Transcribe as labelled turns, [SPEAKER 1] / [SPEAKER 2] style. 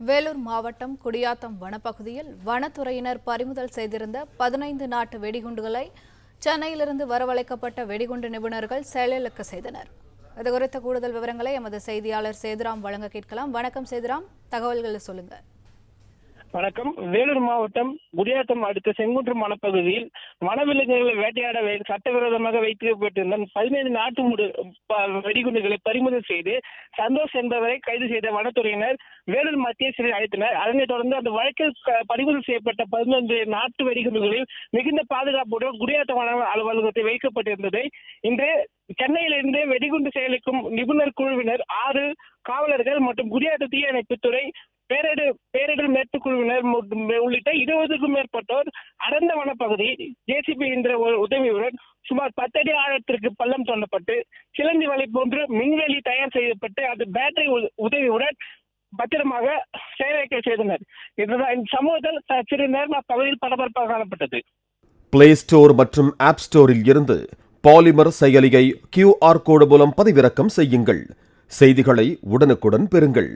[SPEAKER 1] வேலூர் மாவட்டம் குடியாத்தம் வனப்பகுதியில் வனத்துறையினர் பறிமுதல் செய்திருந்த பதினைந்து நாட்டு வெடிகுண்டுகளை சென்னையிலிருந்து வரவழைக்கப்பட்ட வெடிகுண்டு நிபுணர்கள் செயலிழக்க செய்தனர். இது குறித்த கூடுதல் விவரங்களை எமது செய்தியாளர் சேதுராம் வழங்க கேட்கலாம். வணக்கம் சேதுராம். தகவல்களை சொல்லுங்கள்.
[SPEAKER 2] வணக்கம். வேலூர் மாவட்டம் குடியாத்தம் அடுத்த செங்குன்று வனப்பகுதியில் வனவிலங்குகளை வேட்டையாட சட்டவிரோதமாக வைக்கப்பட்டிருந்த பதினைந்து நாட்டு முடு வெடிகுண்டுகளை பறிமுதல் செய்து சந்தோஷ் என்பவரை கைது செய்த வனத்துறையினர் வேலூர் மத்திய சிறை அழைத்தனர் அதனைத் தொடர்ந்து அந்த வழக்கில் பறிமுதல் செய்யப்பட்ட பதினைந்து நாட்டு வெடிகுண்டுகளில் மிகுந்த பாதுகாப்புடன் குடியாத்தம் வன அலுவலகத்தை வைக்கப்பட்டிருந்ததை இன்று சென்னையிலிருந்து வெடிகுண்டு செயலிக்கும் நிபுணர் குழுவினர் ஆறு காவலர்கள் மற்றும் குடியாத்த தீயணைப்புத்துறை பேரிடர் பேரிடர் மீட்பு குழுவினர் உள்ளிட்ட இருபதுக்கும் மேற்பட்டோர் அடர்ந்த வனப்பகுதி ஜேசிபி என்ற ஒரு உதவியுடன் சுமார் பத்தடி ஆழத்திற்கு பள்ளம் தோண்டப்பட்டு சிலந்தி வலை போன்று மின்வெளி தயார் செய்யப்பட்டு அது பேட்டரி உதவியுடன் பத்திரமாக செயலிழக்க செய்தனர். இதுதான் இந்த சமூகத்தில் சிறு சிறிது நேரம் அப்பகுதியில் பரபரப்பாக காணப்பட்டது.
[SPEAKER 3] பிளே ஸ்டோர் மற்றும் ஆப் ஸ்டோரில் இருந்து பாலிமர் செயலியை கியூஆர் கோடு மூலம் பதிவிறக்கம் செய்யுங்கள். செய்திகளை உடனுக்குடன் பெறுங்கள்.